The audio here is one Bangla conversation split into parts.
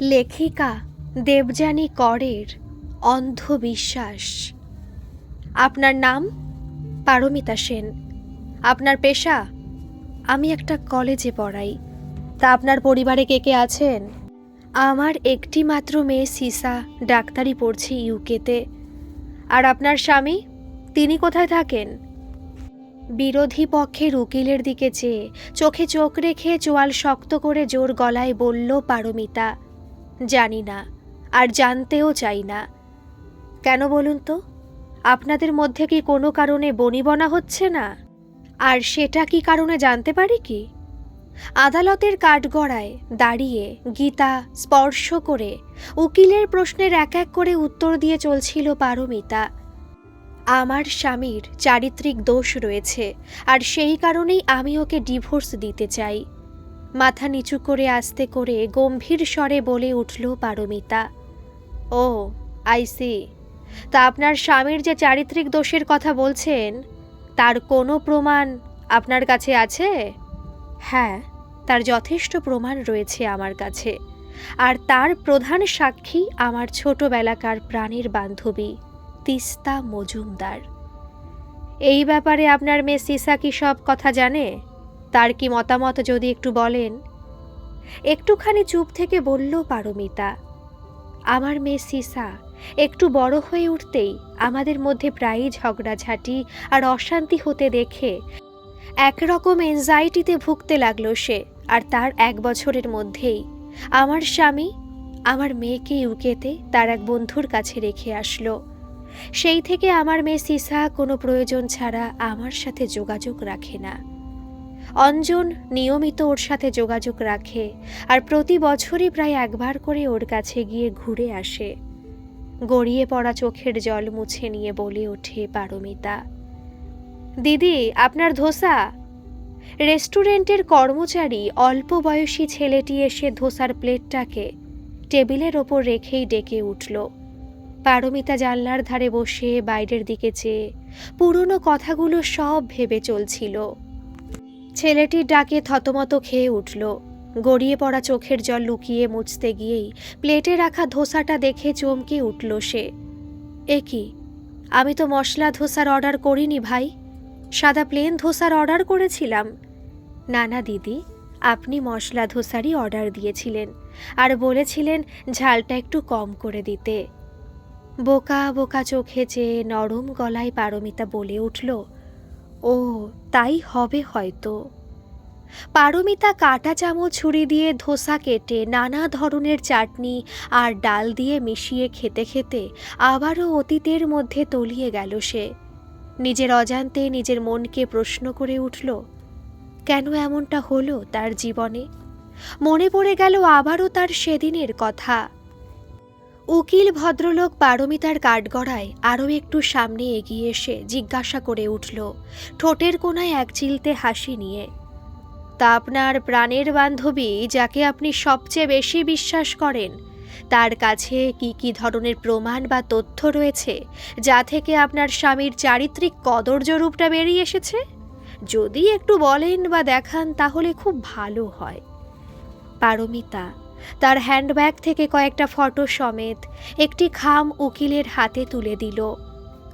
লেখিকা দেবযানী করের অন্ধবিশ্বাস। আপনার নাম? পারমিতা সেন। আপনার পেশা? আমি একটা কলেজে পড়াই। তা আপনার পরিবারে কে কে আছেন? আমার একটি মাত্র মেয়ে সিসা, ডাক্তারি পড়ছে ইউকেতে। আর আপনার স্বামী? তিনি কোথায় থাকেন? বিরোধী পক্ষের উকিলের দিকে চেয়ে চোখে চোখ রেখে চোয়াল শক্ত করে জোর গলায় বলল, পারমিতা জানি না, আর জানতেও চাই না। কেন বলুন তো? আপনাদের মধ্যে কি কোনো কারণে বনিবনা হচ্ছে না? আর সেটা কি কারণে জানতে পারি কি? আদালতের কাঠগড়ায় দাঁড়িয়ে গীতা স্পর্শ করে উকিলের প্রশ্নের এক এক করে উত্তর দিয়ে চলছিল পারমিতা। আমার স্বামীর চারিত্রিক দোষ রয়েছে, আর সেই কারণেই আমি ওকে ডিভোর্স দিতে চাই। মাথা নিচু করে আস্তে করে গম্ভীর স্বরে বলে উঠল পারমিতা। ও আইসি তা আপনার স্বামীর যে চারিত্রিক দোষের কথা বলছেন, তার কোনো প্রমাণ আপনার কাছে আছে? হ্যাঁ তার যথেষ্ট প্রমাণ রয়েছে আমার কাছে। আর তার প্রধান সাক্ষী আমার ছোটবেলাকার প্রাণের বান্ধবী, তিস্তা মজুমদার। এই ব্যাপারে আপনার মেয়ে সিসা কি সব কথা জানে? তার কি মতামত যদি একটু বলেন? একটুখানি চুপ থেকে বলল, পারমিতা, আমার মেয়ে সিসা একটু বড় হয়ে উঠতেই আমাদের মধ্যে প্রায়ই ঝগড়াঝাঁটি আর অশান্তি হতে দেখে একরকম এনজাইটিতে ভুগতে লাগল সে আর তার এক বছরের মধ্যেই। আমার স্বামী আমার মেয়েকে ইউকেতে তার এক বন্ধুর কাছে রেখে আসলো। সেই থেকে আমার মেয়ে সিসা কোনো প্রয়োজন ছাড়া আমার সাথে যোগাযোগ রাখে না। অঞ্জন নিয়মিত ওর সাথে যোগাযোগ রাখে আর প্রতি বছরই প্রায় একবার করে ওর কাছে গিয়ে ঘুরে আসে। গড়িয়ে পড়া চোখের জল মুছে নিয়ে বলে ওঠে পারমিতা। দিদি, আপনার ধোসা? রেস্টুরেন্টের কর্মচারী অল্প বয়সী ছেলেটি এসে ধোসার প্লেটটাকে টেবিলের ওপর রেখেই ডেকে উঠল। পারমিতা জানলার ধারে বসে বাইরের দিকে চেয়ে পুরনো কথাগুলো সব ভেবে চলছিল। ছেলেটির ডাকে থতমত খেয়ে উঠল। গড়িয়ে পড়া চোখের জল লুকিয়ে মুছতে গিয়েই প্লেটে রাখা ধোসাটা দেখে চমকে উঠল সে। এ কি? আমি তো মশলা ধোসার অর্ডার করিনি ভাই। সাদা প্লেন ধোসার অর্ডার করেছিলাম। না না দিদি, আপনি মশলা ধোসারই অর্ডার দিয়েছিলেন আর বলেছিলেন ঝালটা একটু কম করে দিতে। বোকা বোকা চোখে চেয়ে নরম গলায় পারমিতা বলে উঠল ও, তাই হবে হয়তো। পারমিতা কাটা চামচ ছুরি দিয়ে ধোসা কেটে নানা ধরনের চাটনি আর ডাল দিয়ে মিশিয়ে খেতে খেতে আবারও অতীতের মধ্যে তলিয়ে গেল সে। নিজের অজান্তে নিজের মনকে প্রশ্ন করে উঠল, কেন এমনটা হলো তার জীবনে? মনে পড়ে গেল আবারও তার সেদিনের কথা। উকিল ভদ্রলোক পারমিতার কাঠগড়ায় আরও একটু সামনে এগিয়ে এসে জিজ্ঞাসা করে উঠল, ঠোঁটের কোনায় এক চিলতে হাসি নিয়ে। তা আপনার প্রাণের বান্ধবী যাকে আপনি সবচেয়ে বেশি বিশ্বাস করেন, তার কাছে কি কি ধরনের প্রমাণ বা তথ্য রয়েছে, যা থেকে আপনার স্বামীর চারিত্রিক কদর্য রূপটা বেরিয়ে এসেছে? যদি একটু বলেন বা দেখান তাহলে খুব ভালো হয়। পারমিতা তার হ্যান্ডব্যাগ থেকে কয়েকটা ফটো সমেত একটি খাম উকিলের হাতে তুলে দিল।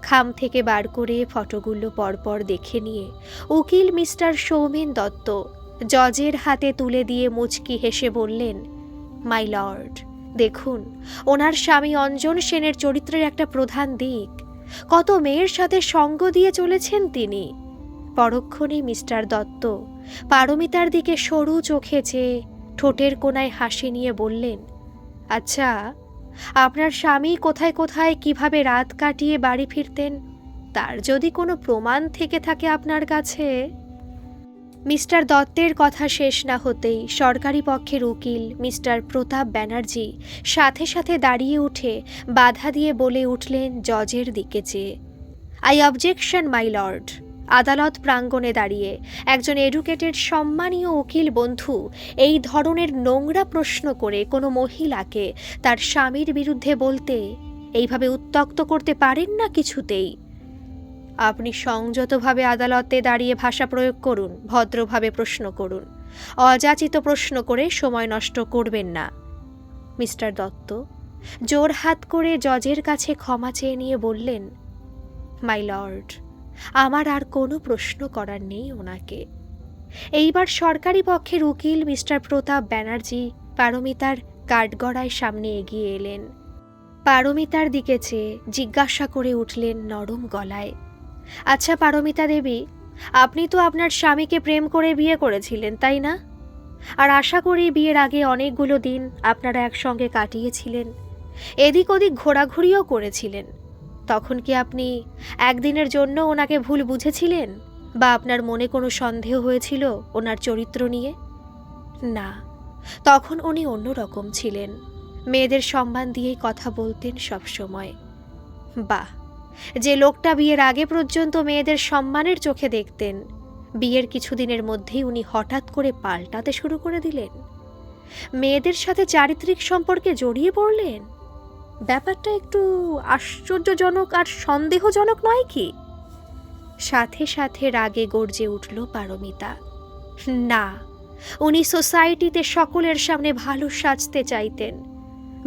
খাম থেকে বার করে ফটোগুলো পরপর দেখে নিয়ে উকিল মিস্টার সৌমেন দত্ত জজের হাতে তুলে দিয়ে মুচকি হেসে বললেন, মাই লর্ড, দেখুন, ওনার স্বামী অঞ্জন সেনের চরিত্রের একটা প্রধান দিক। কত মেয়ের সাথে সঙ্গ দিয়ে চলেছেন তিনি। পরক্ষণে মিস্টার দত্ত পারমিতার দিকে সরু চোখে চেয়ে ঠোঁটের কোনায় হাসি নিয়ে বললেন আচ্ছা আপনার স্বামী কোথায় কোথায় কীভাবে রাত কাটিয়ে বাড়ি ফিরতেন? তার যদি কোনো প্রমাণ থেকে থাকে আপনার কাছে? মিস্টার দত্তের কথা শেষ না হতেই সরকারি পক্ষের উকিল মিস্টার প্রতাপ ব্যানার্জি সাথে সাথে দাঁড়িয়ে উঠে বাধা দিয়ে বলে উঠলেন জজের দিকে চেয়ে আই অবজেকশন মাই লর্ড আদালত প্রাঙ্গণে দাঁড়িয়ে। একজন এডুকেটেড সম্মানীয় উকিল বন্ধু এই ধরনের নোংরা প্রশ্ন করে কোনো মহিলাকে তার স্বামীর বিরুদ্ধে বলতে, এইভাবে উত্তক্ত করতে পারেন না কিছুতেই? আপনি সংযতভাবে আদালতে দাঁড়িয়ে ভাষা প্রয়োগ করুন, ভদ্রভাবে প্রশ্ন করুন। অযাচিত প্রশ্ন করে সময় নষ্ট করবেন না। মিস্টার দত্ত জোর হাত করে জজের কাছে ক্ষমা চেয়ে নিয়ে বললেন, মাই লর্ড আমার আর কোনো প্রশ্ন করার নেই ওনাকে। এইবার সরকারি পক্ষের উকিল মিস্টার প্রতাপ ব্যানার্জি পারমিতার কাঠগড়ায় সামনে এগিয়ে এলেন। পারমিতার দিকে চেয়ে জিজ্ঞাসা করে উঠলেন নরম গলায় আচ্ছা পারমিতা দেবী, আপনি তো আপনার স্বামীকে প্রেম করে বিয়ে করেছিলেন, তাই না? আর আশা করি বিয়ের আগে অনেকগুলো দিন আপনারা একসঙ্গে কাটিয়েছিলেন। এদিক ওদিক ঘোরাঘুরিও করেছিলেন। তখন কি আপনি একদিনের জন্য ওনাকে ভুল বুঝেছিলেন? বা আপনার মনে কোনো সন্দেহ হয়েছিল ওনার চরিত্র নিয়ে? না, তখন উনি অন্যরকম ছিলেন। মেয়েদের সম্মান দিয়েই কথা বলতেন সব সময়। বাহ, যে লোকটা বিয়ের আগে পর্যন্ত মেয়েদের সম্মানের চোখে দেখতেন, বিয়ের কিছুদিনের মধ্যেই উনি হঠাৎ করে পাল্টাতে শুরু করে দিলেন। মেয়েদের সাথে চারিত্রিক সম্পর্কে জড়িয়ে পড়লেন? ব্যাপারটা একটু আশ্চর্যজনক আর সন্দেহজনক নয় কি? সাথে সাথে রাগে গর্জে উঠল পারমিতা। না, উনি সোসাইটিতে সকলের সামনে ভালো সাজতে চাইতেন।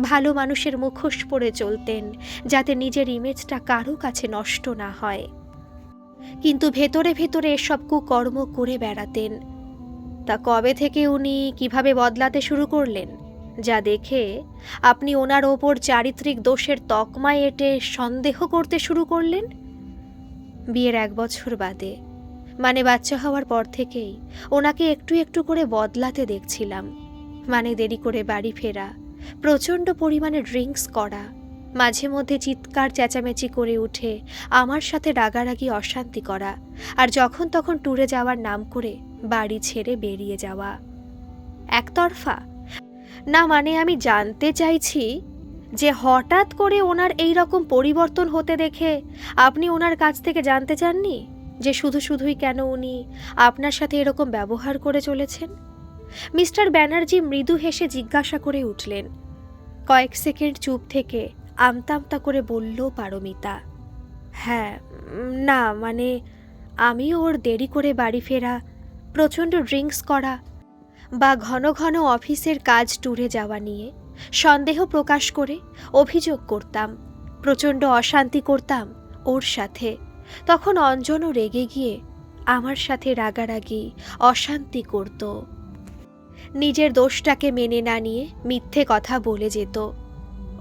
ভালো মানুষের মুখোশ পরে চলতেন, যাতে নিজের ইমেজটা কারও কাছে নষ্ট না হয়। কিন্তু ভেতরে ভেতরে এসব কুকর্ম করে বেড়াতেন। তা কবে থেকে উনি কীভাবে বদলাতে শুরু করলেন? যা দেখে আপনি ওনার ওপর চারিত্রিক দোষের তকমায় এটে সন্দেহ করতে শুরু করলেন? বিয়ের এক বছর বাদে মানে বাচ্চা হওয়ার পর থেকেই ওনাকে একটু একটু করে বদলাতে দেখছিলাম। মানে দেরি করে বাড়ি ফেরা, প্রচণ্ড পরিমাণে ড্রিঙ্কস করা, মাঝে মধ্যে চিৎকার চেঁচামেচি করে উঠে আমার সাথে রাগারাগি অশান্তি করা আর যখন তখন ট্যুরে যাওয়ার নাম করে বাড়ি ছেড়ে বেরিয়ে যাওয়া। একতরফা না মানে আমি জানতে চাইছি যে হঠাৎ করে ওনার এই রকম পরিবর্তন হতে দেখে আপনি ওনার কাছ থেকে জানতে চাননি যে শুধু শুধুই কেন উনি আপনার সাথে এরকম ব্যবহার করে চলেছেন? মিস্টার ব্যানার্জি মৃদু হেসে জিজ্ঞাসা করে উঠলেন। কয়েক সেকেন্ড চুপ থেকে আমতামতা করে বলল পারমিতা হ্যাঁ না মানে আমিও ওর দেরি করে বাড়ি ফেরা, প্রচণ্ড ড্রিঙ্কস করা বা ঘন ঘন অফিসের কাজ ট্যুরে যাওয়া নিয়ে সন্দেহ প্রকাশ করে অভিযোগ করতাম, প্রচণ্ড অশান্তি করতাম ওর সাথে। তখন অঞ্জনও রেগে গিয়ে আমার সাথে রাগারাগি, অশান্তি করত। নিজের দোষটাকে মেনে না নিয়ে মিথ্যে কথা বলে যেত।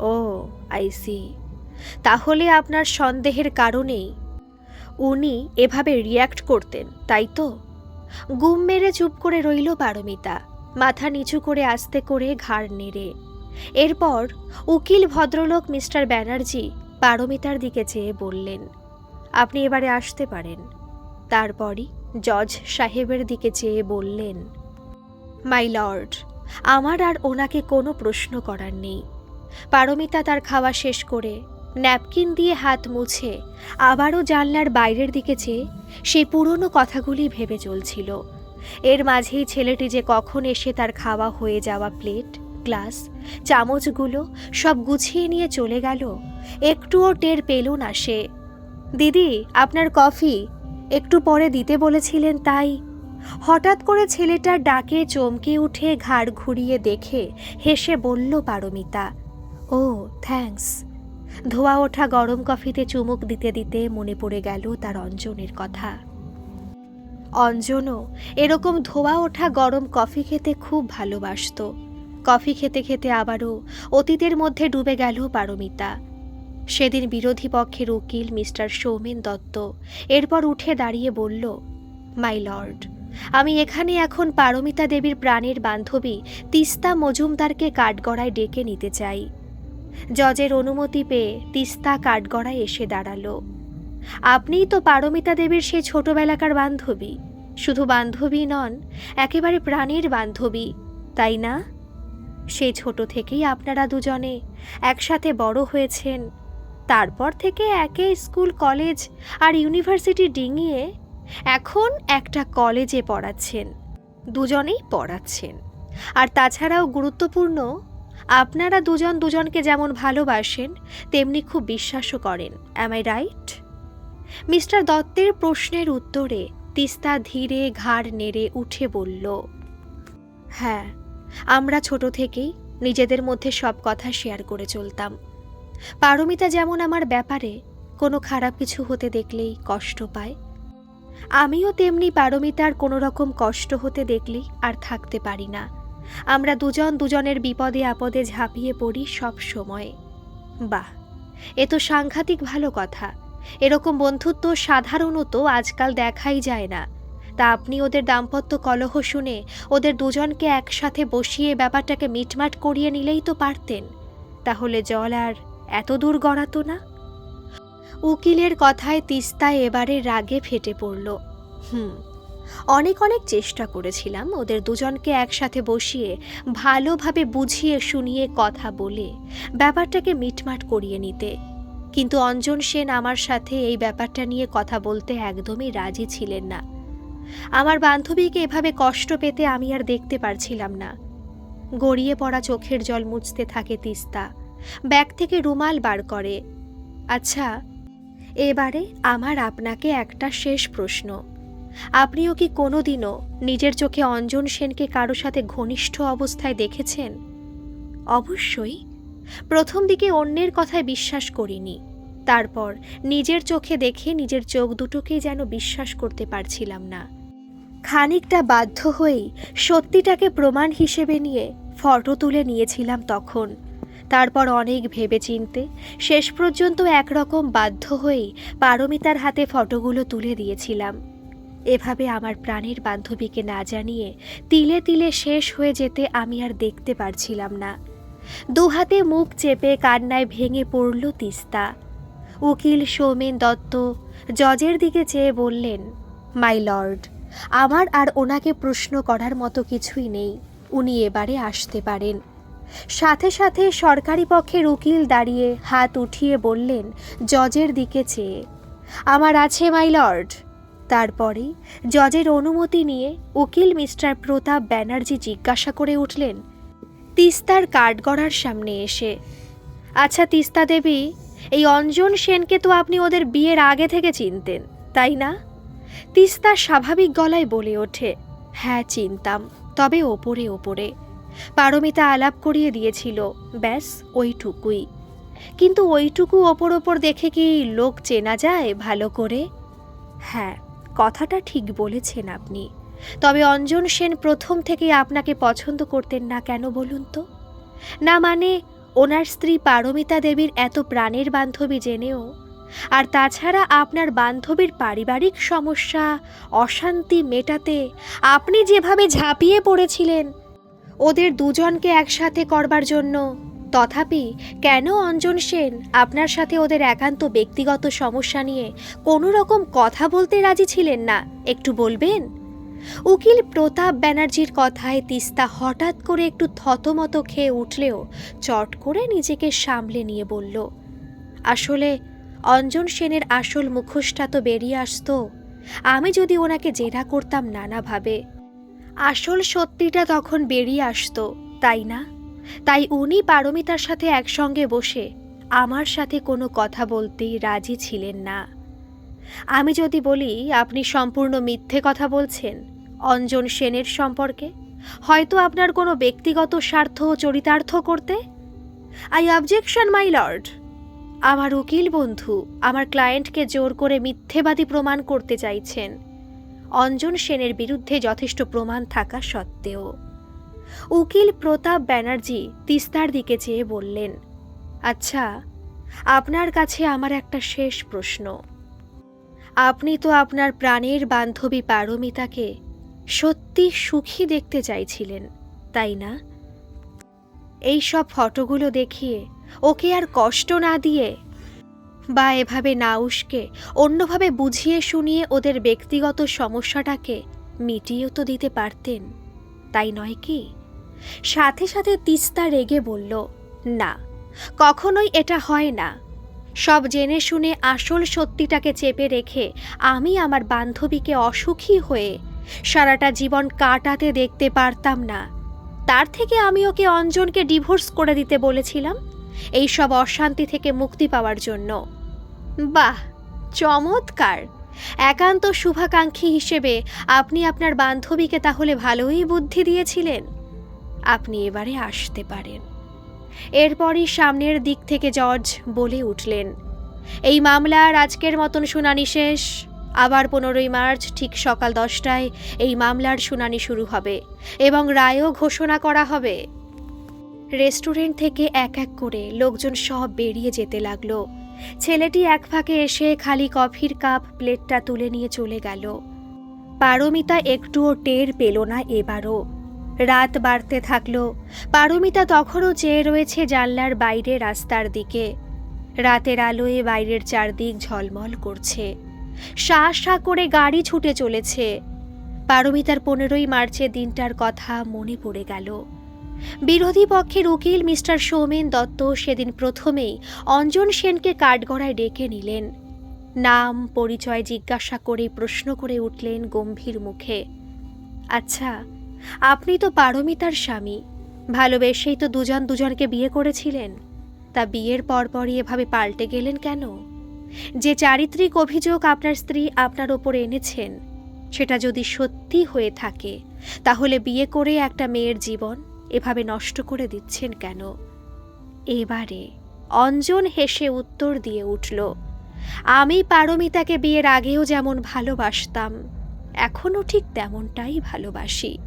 ও আইসি তাহলে আপনার সন্দেহের কারণেই উনি এভাবে রিয়্যাক্ট করতেন, তাই তো? গুম মেরে চুপ করে রইল পারমিতা। মাথা নিচু করে আস্তে করে ঘাড় নেড়ে। এরপর উকিল ভদ্রলোক মিস্টার ব্যানার্জি পারমিতার দিকে চেয়ে বললেন, আপনি এবারে আসতে পারেন। তারপরই জজ সাহেবের দিকে চেয়ে বললেন, মাই লর্ড, আমার আর ওনাকে কোনো প্রশ্ন করার নেই। পারমিতা তার খাওয়া শেষ করে ন্যাপকিন দিয়ে হাত মুছে আবারও জানলার বাইরের দিকে চেয়ে সেই পুরনো কথাগুলি ভেবে চলছিল। এর মাঝেই ছেলেটি যে কখন এসে তার খাওয়া হয়ে যাওয়া প্লেট, গ্লাস, চামচগুলো সব গুছিয়ে নিয়ে চলে গেল, একটুও টের পেল না সে। দিদি, আপনার কফি একটু পরে দিতে বলেছিলেন তাই। হঠাৎ করে ছেলেটার ডাকে চমকে উঠে ঘাড় ঘুরিয়ে দেখে হেসে বলল পারমিতা, ও, থ্যাঙ্কস। ধোয়া ওঠা গরম কফিতে চুমুক দিতে দিতে মনে পড়ে গেল তার অঞ্জনের কথা। অঞ্জনও এরকম ধোয়া ওঠা গরম কফি খেতে খুব ভালোবাসত। কফি খেতে খেতে আবারও অতীতের মধ্যে ডুবে গেল পারমিতা। সেদিন বিরোধী পক্ষের উকিল মিস্টার সৌমেন দত্ত এরপর উঠে দাঁড়িয়ে বলল, মাই লর্ড, আমি এখানে এখন পারমিতা দেবীর প্রাণের বান্ধবী তিস্তা মজুমদারকে কাঠগড়ায় ডেকে নিতে চাই। জজের অনুমতি পেয়ে তিস্তা কাঠগড়ায় এসে দাঁড়াল। আপনিই তো পারমিতা দেবীর সেই ছোটবেলাকার বান্ধবী। শুধু বান্ধবী নন, একেবারে প্রাণের বান্ধবী, তাই না? সেই ছোট থেকেই আপনারা দুজনে একসাথে বড় হয়েছেন। তারপর থেকে একে স্কুল, কলেজ আর ইউনিভার্সিটি ডিঙিয়ে এখন একটা কলেজে পড়াচ্ছেন। দুজনেই পড়াচ্ছেন। আর তাছাড়াও গুরুত্বপূর্ণ আপনারা দুজন দুজনকে যেমন ভালোবাসেন, তেমনি খুব বিশ্বাসও করেন। অ্যাম আই রাইট মিস্টার দত্তের প্রশ্নের উত্তরে তিস্তা ধীরে ঘাড় নেড়ে উঠে বলল হ্যাঁ আমরা ছোট থেকেই নিজেদের মধ্যে সব কথা শেয়ার করে চলতাম। পারমিতা যেমন আমার ব্যাপারে কোনো খারাপ কিছু হতে দেখলেই কষ্ট পায়, আমিও তেমনি পারমিতার কোনো রকম কষ্ট হতে দেখলেই আর থাকতে পারি না। আমরা দুজন দুজনের বিপদে আপদে ঝাঁপিয়ে পড়ি সব সময়। বাহ, এ তো সাংঘাতিক ভালো কথা। এরকম বন্ধুত্ব সাধারণত আজকাল দেখাই যায় না। তা আপনি ওদের দাম্পত্য কলহ শুনে ওদের দুজনকে একসাথে বসিয়ে ব্যাপারটাকে মিটমাট করিয়ে নিলেই তো পারতেন। তাহলে জল আর এত দূর গড়াতো না? উকিলের কথায় তিস্তা এবারে রাগে ফেটে পড়ল। হুম অনেক অনেক চেষ্টা করেছিলাম ওদের দুজনকে একসাথে বসিয়ে ভালোভাবে বুঝিয়ে শুনিয়ে কথা বলে ব্যাপারটাকে মিটমাট করিয়ে নিতে। কিন্তু অঞ্জন সেন আমার সাথে এই ব্যাপারটা নিয়ে কথা বলতে একদমই রাজি ছিলেন না। আমার বান্ধবীকে এভাবে কষ্ট পেতে আমি আর দেখতে পারছিলাম না। গড়িয়ে পড়া চোখের জল মুছতে থাকে তিস্তা। ব্যাগ থেকে রুমাল বার করে। আচ্ছা এবারে আমার আপনাকে একটা শেষ প্রশ্ন। আপনিও কি কোনোদিনও নিজের চোখে অঞ্জন সেনকে কারও সাথে ঘনিষ্ঠ অবস্থায় দেখেছেন? অবশ্যই। প্রথম দিকে অন্যের কথায় বিশ্বাস করিনি। তারপর নিজের চোখে দেখে নিজের চোখ দুটোকেই যেন বিশ্বাস করতে পারছিলাম না। খানিকটা বাধ্য হয়েই সত্যিটাকে প্রমাণ হিসেবে নিয়ে ফটো তুলে নিয়েছিলাম তখন। তারপর অনেক ভেবে চিনতে শেষ পর্যন্ত একরকম বাধ্য হয়েই পারমিতার হাতে ফটোগুলো তুলে দিয়েছিলাম। এভাবে আমার প্রাণের বান্ধবীকে না জানিয়ে তিলে তিলে শেষ হয়ে যেতে আমি আর দেখতে পারছিলাম না। দুহাতে মুখ চেপে কান্নায় ভেঙে পড়ল তিস্তা। উকিল সৌমেন দত্ত জজের দিকে চেয়ে বললেন, মাই লর্ড, আমার আর ওনাকে প্রশ্ন করার মতো কিছুই নেই, উনি এবারে আসতে পারেন। সাথে সাথে সরকারি পক্ষের উকিল দাঁড়িয়ে হাত উঠিয়ে বললেন, জজের দিকে চেয়ে, আমার আছে, মাই লর্ড। তারপরেই জজের অনুমতি নিয়ে উকিল মিস্টার প্রতাপ ব্যানার্জি জিজ্ঞাসা করে উঠলেন, তিস্তার কাঠগড়ার সামনে এসে। আচ্ছা তিস্তা দেবী, এই অঞ্জন সেনকে তো আপনি ওদের বিয়ের আগে থেকে চিনতেন, তাই না? তিস্তা স্বাভাবিক গলায় বলে ওঠে হ্যাঁ চিনতাম, তবে ওপরে ওপরে। পারমিতা আলাপ করিয়ে দিয়েছিল, ব্যাস, ওইটুকুই। কিন্তু ওইটুকু ওপর ওপর দেখে কি লোক চেনা যায় ভালো করে? হ্যাঁ কথাটা ঠিক বলেছেন আপনি। তবে অঞ্জন সেন প্রথম থেকেই আপনাকে পছন্দ করতেন না কেন বলুন তো? না মানে ওনার স্ত্রী পারমিতা দেবীর এত প্রাণের বান্ধবী জেনেও, আর তাছাড়া আপনার বান্ধবীর পারিবারিক সমস্যা, অশান্তি মেটাতে আপনি যেভাবে ঝাঁপিয়ে পড়েছিলেন, ওদের দুজনকে একসাথে করবার জন্য তথাপি কেন অঞ্জন সেন আপনার সাথে ওদের একান্ত ব্যক্তিগত সমস্যা নিয়ে কোনো রকম কথা বলতে রাজি ছিলেন না? একটু বলবেন? উকিল প্রতাপ ব্যানার্জির কথায় তিস্তা হঠাৎ করে একটু থতমত খেয়ে উঠলেও চট করে নিজেকে সামলে নিয়ে বলল, আসলে অঞ্জন সেনের আসল মুখোশটা তো বেরিয়ে আসতো। আমি যদি ওনাকে জেরা করতাম নানাভাবে। আসল সত্যিটা তখন বেরিয়ে আসতো, তাই না? তাই উনি পারমিতার সাথে একসঙ্গে বসে আমার সাথে কোনো কথা বলতেই রাজি ছিলেন না। আমি যদি বলি, আপনি সম্পূর্ণ মিথ্যে কথা বলছেন অঞ্জন সেনের সম্পর্কে? হয়তো আপনার কোনো ব্যক্তিগত স্বার্থ চরিতার্থ করতে? আই অবজেকশন মাই লর্ড আমার উকিল বন্ধু, আমার ক্লায়েন্টকে জোর করে মিথ্যেবাদী প্রমাণ করতে চাইছেন। অঞ্জন সেনের বিরুদ্ধে যথেষ্ট প্রমাণ থাকা সত্ত্বেও। উকিল প্রতাপ ব্যানার্জি তিস্তার দিকে চেয়ে বললেন আচ্ছা আপনার কাছে আমার একটা শেষ প্রশ্ন। আপনি তো আপনার প্রাণের বান্ধবী পারমিতাকে সত্যি সুখী দেখতে চাইছিলেন, তাই না? এই সব ফটোগুলো দেখিয়ে ওকে আর কষ্ট না দিয়ে বা এভাবে না উস্কে অন্যভাবে বুঝিয়ে শুনিয়ে ওদের ব্যক্তিগত সমস্যাটাকে মিটিয়েও তো দিতে পারতেন, তাই নয় কি? সাথে সাথে তিস্তা রেগে বলল, না, কখনোই এটা হয় না। সব জেনে শুনে আসল সত্যিটাকে চেপে রেখে আমি আমার বান্ধবীকে অসুখী হয়ে সারাটা জীবন কাটাতে দেখতে পারতাম না। তার থেকে আমি ওকে অঞ্জনকে ডিভোর্স করে দিতে বলেছিলাম এই সব অশান্তি থেকে মুক্তি পাওয়ার জন্য। বাহ, চমৎকার! একান্ত শুভাকাঙ্ক্ষী হিসেবে আপনি আপনার বান্ধবীকে তাহলে ভালোই বুদ্ধি দিয়েছিলেন। আপনি এবারে আসতে পারেন। এরপরই সামনের দিক থেকে জর্জ বলে উঠলেন, এই মামলার আজকের মতন শুনানি শেষ। আবার পনেরোই মার্চ, ঠিক সকাল দশটায় এই মামলার শুনানি শুরু হবে এবং রায়ও ঘোষণা করা হবে। রেস্টুরেন্ট থেকে এক এক করে লোকজন সব বেরিয়ে যেতে লাগল। ছেলেটি এক ফাঁকে এসে খালি কফির কাপ, প্লেটটা তুলে নিয়ে চলে গেল। পারমিতা একটুও টের পেল না এবারও। রাত বাড়তে থাকল। পারমিতা তখনও চেয়ে রয়েছে জানলার বাইরে রাস্তার দিকে। রাতের আলোয় বাইরের চারদিক ঝলমল করছে। শা শা করে গাড়ি ছুটে চলেছে। পারমিতার পনেরোই মার্চের দিনটার কথা মনে পড়ে গেল। বিরোধী পক্ষের উকিল মিস্টার সৌমেন দত্ত সেদিন প্রথমেই অঞ্জন সেনকে কাঠগড়ায় ডেকে নিলেন। নাম, পরিচয় জিজ্ঞাসা করে প্রশ্ন করে উঠলেন গম্ভীর মুখে। আচ্ছা আপনি তো পারমিতার স্বামী। ভালোবেসেই তো দুজন দুজনকে বিয়ে করেছিলেন। তা বিয়ের পরপরই এভাবে পাল্টে গেলেন কেন? যে চারিত্রিক অভিযোগ আপনার স্ত্রী আপনার ওপর এনেছেন, সেটা যদি সত্যি হয়ে থাকে, তাহলে বিয়ে করে একটা মেয়ের জীবন এভাবে নষ্ট করে দিচ্ছেন কেন? এবারে অঞ্জন হেসে উত্তর দিয়ে উঠল, আমি পারমিতাকে বিয়ের আগেও যেমন ভালোবাসতাম, এখনও ঠিক তেমনটাই ভালোবাসি।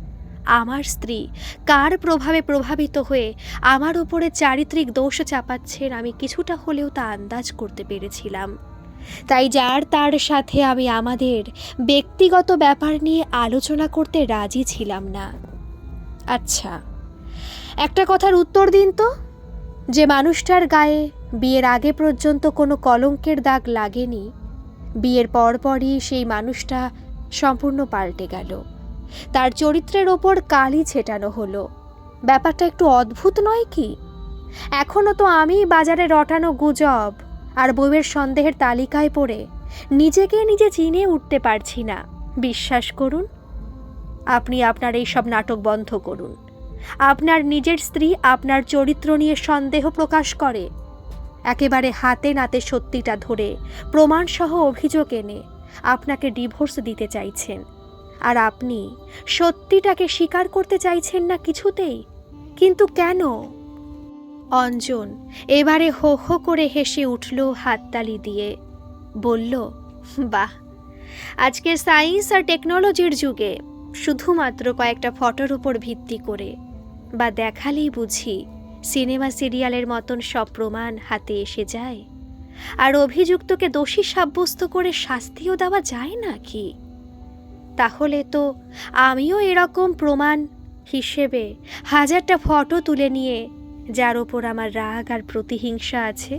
আমার স্ত্রী। কার প্রভাবে প্রভাবিত হয়ে আমার ওপরে চারিত্রিক দোষ চাপাচ্ছেন আমি কিছুটা হলেও তা আন্দাজ করতে পেরেছিলাম। তাই যার তার সাথে আমি আমাদের ব্যক্তিগত ব্যাপার নিয়ে আলোচনা করতে রাজি ছিলাম না। আচ্ছা একটা কথার উত্তর দিন তো। যে মানুষটার গায়ে বিয়ের আগে পর্যন্ত কোনো কলঙ্কের দাগ লাগেনি, বিয়ের পরপরই সেই মানুষটা সম্পূর্ণ পাল্টে গেল। তার চরিত্রের ওপর কালি ছেটানো হলো। ব্যাপারটা একটু অদ্ভুত নয় কি? এখনও তো আমি বাজারে রটানো গুজব আর বউয়ের সন্দেহের তালিকায় পড়ে নিজেকে নিজে চিনে উঠতে পারছি না। বিশ্বাস করুন, আপনি আপনার এই সব নাটক বন্ধ করুন। আপনার নিজের স্ত্রী আপনার চরিত্র নিয়ে সন্দেহ প্রকাশ করে। একেবারে হাতে নাতে সত্যিটা ধরে প্রমাণসহ অভিযোগ এনে আপনাকে ডিভোর্স দিতে চাইছেন। আর আপনি সত্যিটাকে স্বীকার করতে চাইছেন না কিছুতেই? কিন্তু কেন? অঞ্জন এবারে হো হো করে হেসে উঠল হাততালি দিয়ে। বলল, বাহ আজকে সায়েন্স আর টেকনোলজির যুগে শুধুমাত্র কয়েকটা ফটোর উপর ভিত্তি করে বা দেখালেই বুঝি সিনেমা সিরিয়ালের মতন সব প্রমাণ হাতে এসে যায়। আর অভিযুক্তকে দোষী সাব্যস্ত করে শাস্তিও দেওয়া যায় নাকি? তাহলে তো আমিও এরকম প্রমাণ হিসেবে হাজারটা ফটো তুলে নিয়ে, যার ওপর আমার রাগ আর প্রতিহিংসা আছে,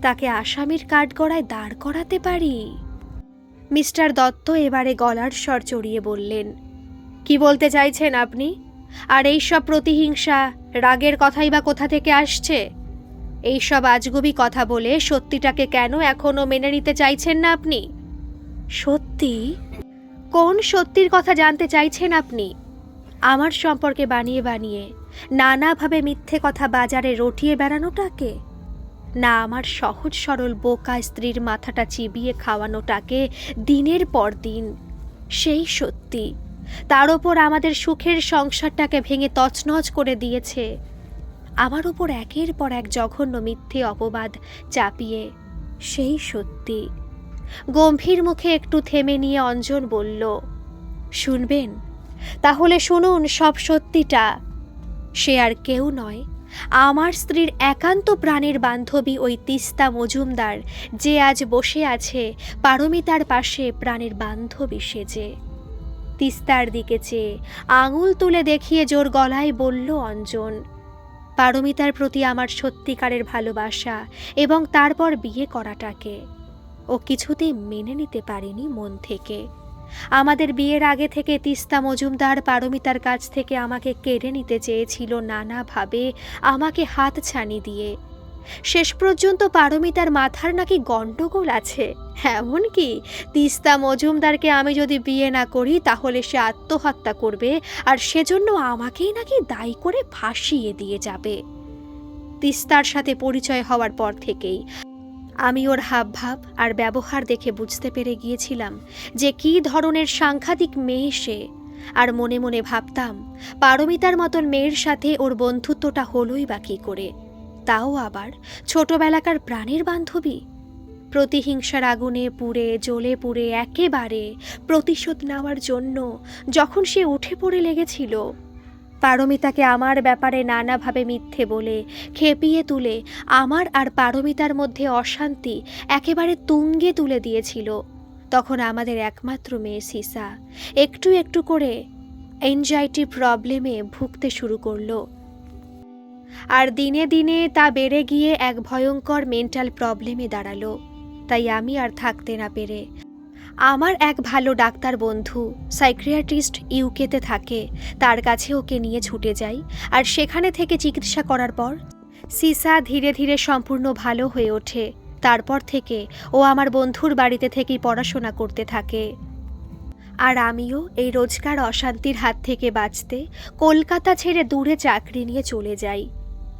তাকে আসামির কাঠগড়ায় দাঁড় করাতে পারি? মিস্টার দত্ত এবারে গলার স্বর চড়িয়ে বললেন, কি বলতে চাইছেন আপনি? আর এই সব প্রতিহিংসা রাগের কথাই বা কোথা থেকে আসছে? এই সব আজগুবি কথা বলে সত্যিটাকে কেন এখনও মেনে নিতে চাইছেন না আপনি? সত্যি? কোন সত্যির কথা জানতে চাইছেন আপনি? আমার সম্পর্কে বানিয়ে বানিয়ে, নানাভাবে মিথ্যে কথা বাজারে রটিয়ে বেড়ানোটাকে? না, আমার সহজ সরল বোকা স্ত্রীর মাথাটা চিবিয়ে খাওয়ানোটাকে দিনের পর দিন। সেই সত্যি। তার ওপর আমাদের সুখের সংসারটাকে ভেঙে তছনছ করে দিয়েছে। আমার ওপর একের পর এক জঘন্য মিথ্যে অপবাদ চাপিয়ে, সেই সত্যি। গম্ভীর মুখে একটু থেমে নিয়ে অঞ্জন বলল, শুনবেন? তাহলে শুনুন সব সত্যিটা। সে আর কেউ নয়, আমার স্ত্রীর একান্ত প্রাণের বান্ধবী ওই তিস্তা মজুমদার যে আজ বসে আছে, পারমিতার পাশে প্রাণের বান্ধবী সেজে তিস্তার দিকে চেয়ে আঙুল তুলে দেখিয়ে জোর গলায় বলল অঞ্জন, পারমিতার প্রতি আমার সত্যিকারের ভালোবাসা এবং তারপর বিয়ে করাটাকে। ও কিছুতেই মেনে নিতে পারেনি মন থেকে। আমাদের বিয়ের আগে থেকে তিস্তা মজুমদার পারমিতার কাছ থেকে আমাকে কেড়ে নিতে চেয়েছিল নানাভাবে, আমাকে হাত ছানি দিয়ে। শেষ পর্যন্ত পারমিতার মাথার নাকি গণ্ডগোল আছে। এমনকি তিস্তা মজুমদারকে আমি যদি বিয়ে না করি, তাহলে সে আত্মহত্যা করবে আর সেজন্য আমাকেই নাকি দায়ী করে ফাঁসিয়ে দিয়ে যাবে। তিস্তার সাথে পরিচয় হওয়ার পর থেকেই আমি ওর হাবভাব আর ব্যবহার দেখে বুঝতে পেরে গিয়েছিলাম যে কী ধরনের সাংঘাতিক মেয়ে সে। আর মনে মনে ভাবতাম, পারমিতার মতন মেয়ের সাথে ওর বন্ধুত্বটা হলোই বা কী করে। তাও আবার ছোটবেলাকার প্রাণের বান্ধবী? প্রতিহিংসার আগুনে পুড়ে, জ্বলে পুড়ে একেবারে প্রতিশোধ নেওয়ার জন্য যখন সে উঠে পড়ে লেগেছিল পারমিতাকে আমার ব্যাপারে নানাভাবে মিথ্যে বলে, খেপিয়ে তুলে, আমার আর পারমিতার মধ্যে অশান্তি একেবারে তুঙ্গে তুলে দিয়েছিল। তখন আমাদের একমাত্র মেয়ে সিসা একটু একটু করে এনজাইটি প্রবলেমে ভুগতে শুরু করল। আর দিনে দিনে তা বেড়ে গিয়ে এক ভয়ঙ্কর মেন্টাল প্রবলেমে দাঁড়াল। তাই আমি আর থাকতে না পেরে আমার এক ভালো ডাক্তার বন্ধু সাইক্রিয়াট্রিস্ট ইউকেতে থাকে। তার কাছে ওকে নিয়ে ছুটে যাই, আর সেখানে থেকে চিকিৎসা করার পর সিসা ধীরে ধীরে সম্পূর্ণ ভালো হয়ে ওঠে। তারপর থেকে ও আমার বন্ধুর বাড়িতে থেকেই পড়াশোনা করতে থাকে। আর আমিও এই রোজকার অশান্তির হাত থেকে বাঁচতে কলকাতা ছেড়ে দূরে চাকরি নিয়ে চলে যাই।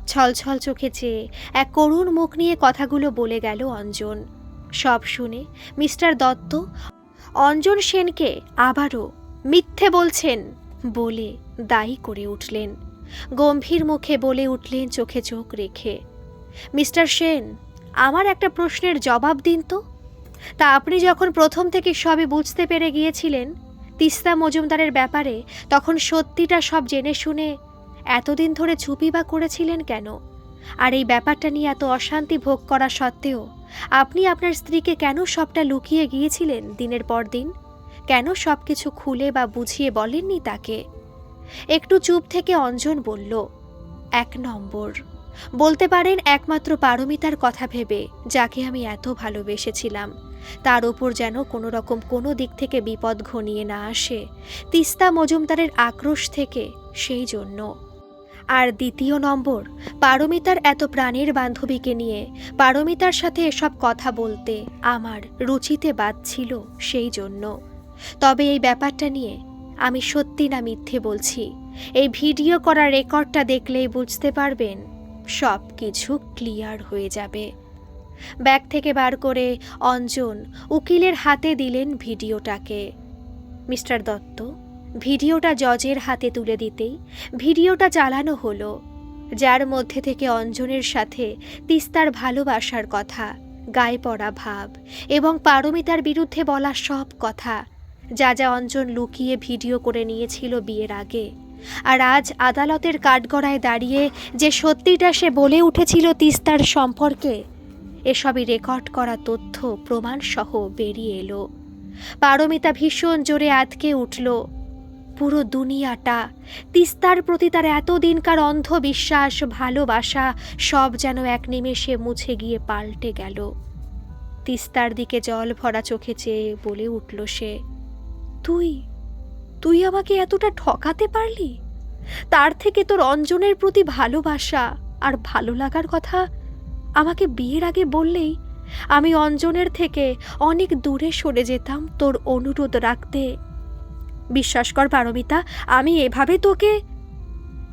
ছলছল চোখে চেয়ে এক করুণ মুখ নিয়ে কথাগুলো বলে গেল অঞ্জন। সব শুনে মিস্টার দত্ত অঞ্জন সেনকে আবারও মিথ্যে বলছেন বলে দায়ী করে উঠলেন। গম্ভীর মুখে বলে উঠলেন চোখে চোখ রেখে, মিস্টার সেন, আমার একটা প্রশ্নের জবাব দিন তো। তা আপনি যখন প্রথম থেকে সবই বুঝতে পেরে গিয়েছিলেন তিস্তা মজুমদারের ব্যাপারে, তখন সত্যিটা সব জেনে শুনে এতদিন ধরে চুপি বা করেছিলেন কেন? আর এই ব্যাপারটা নিয়ে এত অশান্তি ভোগ করা সত্ত্বেও আপনি আপনার স্ত্রীকে কেন সবটা লুকিয়ে গিয়েছিলেন দিনের পর দিন? কেন সব কিছু খুলে বা বুঝিয়ে বলেননি তাকে? একটু চুপ থেকে অঞ্জন বলল, এক নম্বর। বলতে পারেন একমাত্র পারমিতার কথা ভেবে, যাকে আমি এত ভালোবেসেছিলাম, তার ওপর যেন কোনো রকম কোনো দিক থেকে বিপদ ঘনিয়ে না আসে, তিস্তা মজুমদারের আক্রোশ থেকে সেই জন্য। আর দ্বিতীয় নম্বর, পারমিতার এত প্রাণের বান্ধবীকে নিয়ে পারমিতার সাথে এসব কথা বলতে আমার রুচিতে বাদছিল সেই জন্য। তবে এই ব্যাপারটা নিয়ে আমি সত্যি না মিথ্যে বলছি। এই ভিডিও করা রেকর্ডটা দেখলেই বুঝতে পারবেন, সব কিছু ক্লিয়ার হয়ে যাবে। ব্যাগ থেকে বার করে অঞ্জন উকিলের হাতে দিলেন ভিডিওটাকে। মিস্টার দত্ত ভিডিওটা জজের হাতে তুলে দিতেই ভিডিওটা চালানো হলো, যার মধ্যে থেকে অঞ্জনের সাথে তিস্তার ভালোবাসার কথা, গায়ে পড়া ভাব এবং পারমিতার বিরুদ্ধে বলা সব কথা, যা যা অঞ্জন লুকিয়ে ভিডিও করে নিয়েছিল বিয়ের আগে। আর আজ আদালতের কাঠগড়ায় দাঁড়িয়ে যে সত্যিটা সে বলে উঠেছিল তিস্তার সম্পর্কে, এসবই রেকর্ড করা তথ্য প্রমাণসহ বেরিয়ে এলো। পারমিতা ভীষণ জোরে আতকে উঠল পুরো দুনিয়াটা। তিস্তার প্রতি তার এতদিনকার অন্ধবিশ্বাস, ভালোবাসা, সব যেন এক নিমেষে মুছে গিয়ে পাল্টে গেল। তিস্তার দিকে জল ভরা চোখে চেয়ে বলে উঠল সে, তুই তুই আমাকে এতটা ঠকাতে পারলি? তার থেকে তোর অঞ্জনের প্রতি ভালোবাসা আর ভালো লাগার কথা আমাকে বিয়ের আগে বললেই আমি অঞ্জনের থেকে অনেক দূরে সরে যেতাম তোর অনুরোধ রাখতে। বিশ্বাস কর পারমিতা, আমি এভাবে তোকে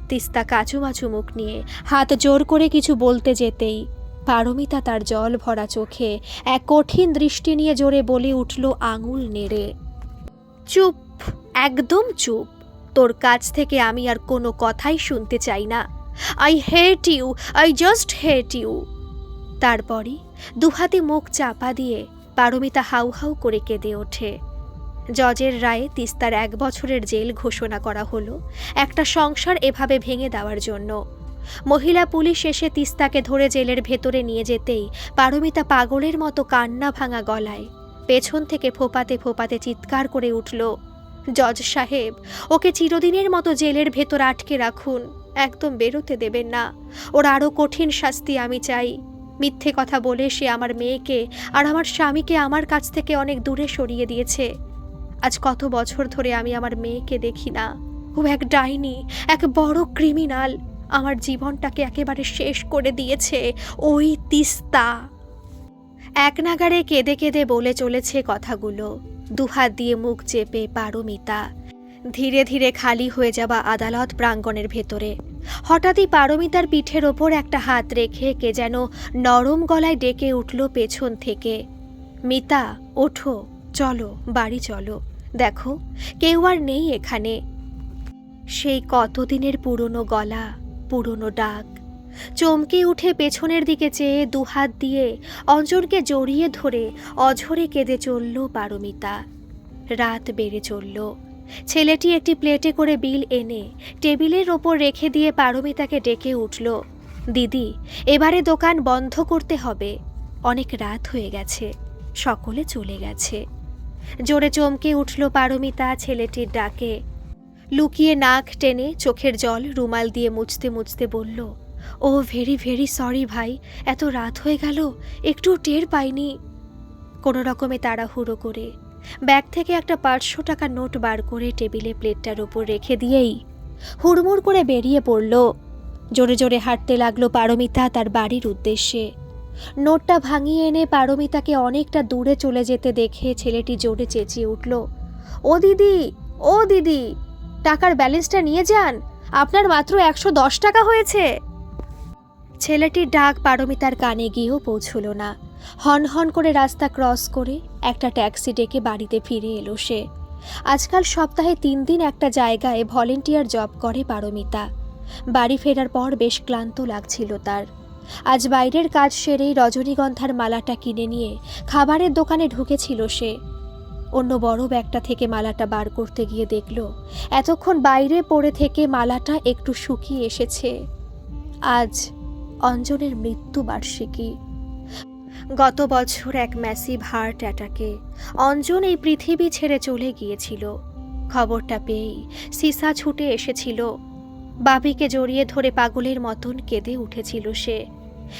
তিস্তা কাচুমাচু মুখ নিয়ে হাত জোর করে কিছু বলতে যেতেই পারমিতা তার জল ভরা চোখে এক কঠিন দৃষ্টি নিয়ে জোরে বলে উঠল আঙুল নেড়ে। চুপ, একদম চুপ। তোর কাছ থেকে আমি আর কোনো কথাই শুনতে চাই না। I hate you I just hate you তারপরই দুহাতে মুখ চাপা দিয়ে পারমিতা হাউ হাউ করে কেঁদে ওঠে। জজের রায়ে তিস্তার এক বছরের জেল ঘোষণা করা হলো। একটা সংসার এভাবে ভেঙে দেওয়ার জন্য। মহিলা পুলিশ এসে তিস্তাকে ধরে জেলের ভেতরে নিয়ে যেতেই পারমিতা পাগলের মতো কান্না ভাঙা গলায় পেছন থেকে ফোপাতে ফোপাতে চিৎকার করে উঠল, জজ সাহেব, ওকে চিরদিনের মতো জেলের ভেতর আটকে রাখুন, একদম বেরোতে দেবেন না। ওর আরও কঠিন শাস্তি আমি চাই। মিথ্যে কথা বলে সে আমার মেয়েকে আর আমার স্বামীকে আমার কাছ থেকে অনেক দূরে সরিয়ে দিয়েছে। আজ কত বছর ধরে আমি আমার মেয়েকে দেখি না। ও এক ডাইনি, এক বড় ক্রিমিনাল। আমার জীবনটাকে একেবারে শেষ করে দিয়েছে ওই তিস্তা। এক নাগারে কেঁদে কেঁদে বলে চলেছে কথাগুলো। দুহাত দিয়ে মুখ চেপে পারমিতা। ধীরে ধীরে খালি হয়ে যাওয়া আদালত প্রাঙ্গণের ভেতরে। হঠাৎই পারমিতার পিঠের ওপর একটা হাত রেখে কে যেন নরম গলায় ডেকে উঠল পেছন থেকে। মিতা, ওঠো, চলো, বাড়ি চলো। দেখো, কেউ আর নেই এখানে। সেই কতদিনের পুরনো গলা, পুরনো ডাক। চমকে উঠে পেছনের দিকে চেয়ে দুহাত দিয়ে অঞ্জনকে জড়িয়ে ধরে অঝরে কেঁদে চলল পারমিতা। রাত বেড়ে চলল। ছেলেটি একটি প্লেটে করে বিল এনে টেবিলের ওপর রেখে দিয়ে পারমিতাকে ডেকে উঠল, দিদি, এবারে দোকান বন্ধ করতে হবে। অনেক রাত হয়ে গেছে, সকলে চলে গেছে। জোরে চমকে উঠল পারমিতা ছেলেটির ডাকে। লুকিয়ে নাক টেনে চোখের জল রুমাল দিয়ে মুছতে মুছতে বলল, ও, ভেরি ভেরি সরি ভাই, এত রাত হয়ে গেল, একটু টের পাইনি। কোনো রকমে তাড়াহুড়ো করে ব্যাগ থেকে একটা পাঁচশো টাকা নোট বার করে টেবিলে প্লেটটার ওপর রেখে দিয়েই হুড়মুড় করে বেরিয়ে পড়ল। জোরে জোরে হাঁটতে লাগল পারমিতা তার বাড়ির উদ্দেশ্যে। নোটটা ভাঙিয়ে এনে পারমিতাকে অনেকটা দূরে চলে যেতে দেখে ছেলেটি জোরে চেঁচিয়ে উঠল, ও দিদি ও দিদি, টাকার ব্যালেন্সটা নিয়ে যান, আপনার মাত্র একশো দশ টাকা হয়েছে। ছেলেটির ডাক পারমিতার কানে গিয়েও পৌঁছল না। হন হন করে রাস্তা ক্রস করে একটা ট্যাক্সি ডেকে বাড়িতে ফিরে এলো সে। আজকাল সপ্তাহে তিন দিন একটা জায়গায় ভলেন্টিয়ার জব করে পারমিতা। বাড়ি ফেরার পর বেশ ক্লান্ত লাগছিল তার। আজ বাইরের কাজ সেরেই রজনীগন্ধার মালাটা কিনে নিয়ে খাবারের দোকানে ঢুকেছিল সে। অন্য বড় ব্যাগটা থেকে মালাটা বার করতে গিয়ে দেখল, এতক্ষণ বাইরে পড়ে থেকে মালাটা একটু শুকিয়ে এসেছে। আজ অঞ্জনের মৃত্যু বার্ষিকী। গত বছর এক ম্যাসিভ হার্ট অ্যাটাকে অঞ্জন এই পৃথিবী ছেড়ে চলে গিয়েছিল। খবরটা পেয়েই সিসা ছুটে এসেছিল। বাবিকে জড়িয়ে ধরে পাগলের মতন কেঁদে উঠেছিল সে।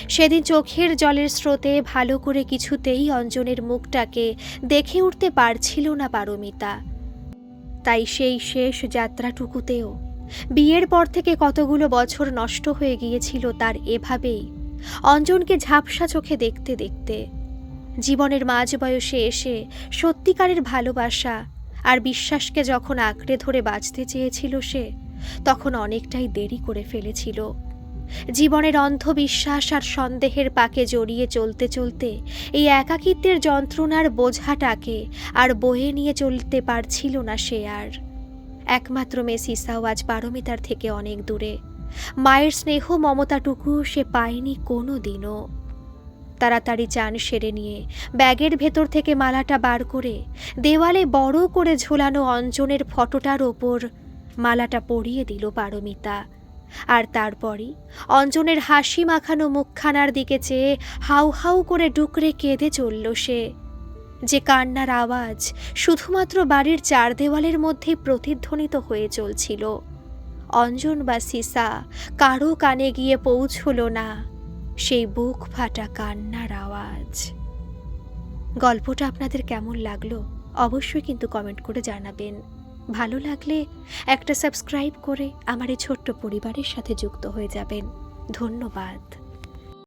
সেদিন চোখের জলের স্রোতে ভালো করে কিছুতেই অঞ্জনের মুখটাকে দেখে উঠতে পারছিল না পারমিতা। তাই সেই শেষ যাত্রাটুকুতেও বিয়ের পর থেকে কতগুলো বছর নষ্ট হয়ে গিয়েছিল তার এভাবেই অঞ্জনকে ঝাপসা চোখে দেখতে দেখতে। জীবনের মাঝ বয়সে এসে সত্যিকারের ভালোবাসা আর বিশ্বাসকে যখন আঁকড়ে ধরে বাঁচতে চেয়েছিল সে, তখন অনেকটাই দেরি করে ফেলেছিল। জীবনের অন্ধবিশ্বাস আর সন্দেহের পাকে জড়িয়ে চলতে চলতে এই একাকিত্বের যন্ত্রণার বোঝাটাকে আর বয়ে নিয়ে চলতে পারছিল না সে আর। একমাত্র মেসিসাও আজ পারমিতার থেকে অনেক দূরে। মায়ের স্নেহ মমতাটুকু সে পায়নি কোনো দিনও তাড়াতাড়ি চান সেরে নিয়ে। ব্যাগের ভেতর থেকে মালাটা বার করে দেওয়ালে বড় করে ঝোলানো অঞ্জনের ফটোটার ওপর মালাটা পরিয়ে দিল পারমিতা। আর তারপরই অঞ্জনের হাসি মাখানো মুখখানার দিকে চেয়ে হাউ হাউ করে ডুকরে কেঁদে চলল সে। যে কান্নার আওয়াজ শুধুমাত্র বাড়ির চার দেওয়ালের মধ্যে প্রতিধ্বনিত হয়ে চলছিল। অঞ্জন বা সিসা কারও কানে গিয়ে পৌঁছল না, সেই বুক ফাটা কান্নার আওয়াজ। গল্পটা আপনাদের কেমন লাগল অবশ্যই কিন্তু কমেন্ট করে জানাবেন। ভালো লাগলে একটা সাবস্ক্রাইব করে আমার এই ছোট্ট পরিবারের সাথে যুক্ত হয়ে যাবেন। ধন্যবাদ।